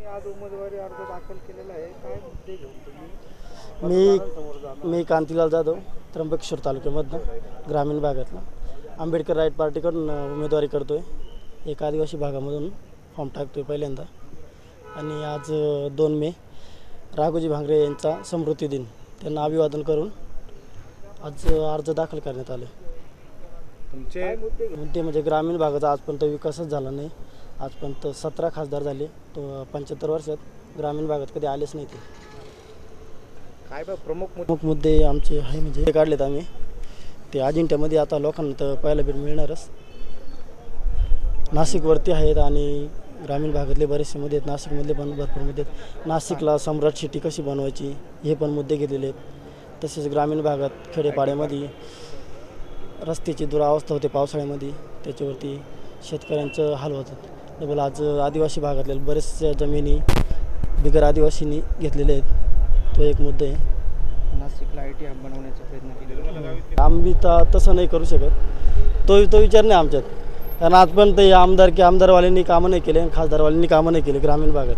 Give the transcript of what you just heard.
मी आज उमेदवारी अर्ज दाखल केलेला आहे. काय मुद्दे घेऊन तुम्ही? मी कांतीलाल जाधव त्र्यंबकेश्वर तालुक्यामधनं ग्रामीण भागातला आंबेडकर राईट पार्टीकडून उमेदवारी करतो आहे एक आदिवासी भागामधून फॉर्म टाकतो आहे पहिल्यांदा. आणि आज दोन मे राघोजी भांगरे यांचा समृद्धी दिन. त्यांना अभिवादन करून आज अर्ज दाखल करण्यात आले. तुमचे मुद्दे म्हणजे ग्रामीण भागाचा आजपर्यंत विकासच झाला नाही. आजपर्यंत सतरा खासदार झाले. तो पंच्याहत्तर वर्षात ग्रामीण भागात कधी आलेच नाही ते. काय बा प्रमुख मुद्दे? प्रमुख मुद्दे आमचे आहे म्हणजे हे काढलेत आम्ही. ते अजिंठ्यामध्ये आता लोकांना तर पाहायला भेट मिळणारच. नाशिकवरती आहेत आणि ग्रामीण भागातले बरेचसे मुद्दे आहेत. नाशिकमधले पण भरपूर मुद्दे आहेत. नाशिकला सम्राट सिटी कशी बनवायची हे पण मुद्दे घेतलेले आहेत. तसेच ग्रामीण भागात खेडेपाड्यामध्ये रस्त्याची दुरावस्था होते पावसाळ्यामध्ये. त्याच्यावरती शेतकऱ्यांचं हाल होतात. डबल आज आदिवासी भागातल्या बरेचशा जमिनी बिगर आदिवासींनी घेतलेल्या आहेत. तो एक मुद्दा आहे. नाशिकला आय टी हब बनवण्याचा प्रयत्न केला. आम्ही तर तसं नाही करू शकत. तो तो विचार नाही आमच्यात. कारण आजपर्यंत आमदार की आमदारवाल्यांनी कामं नाही केले खासदारवाल्यांनी कामं नाही केले ग्रामीण भागात.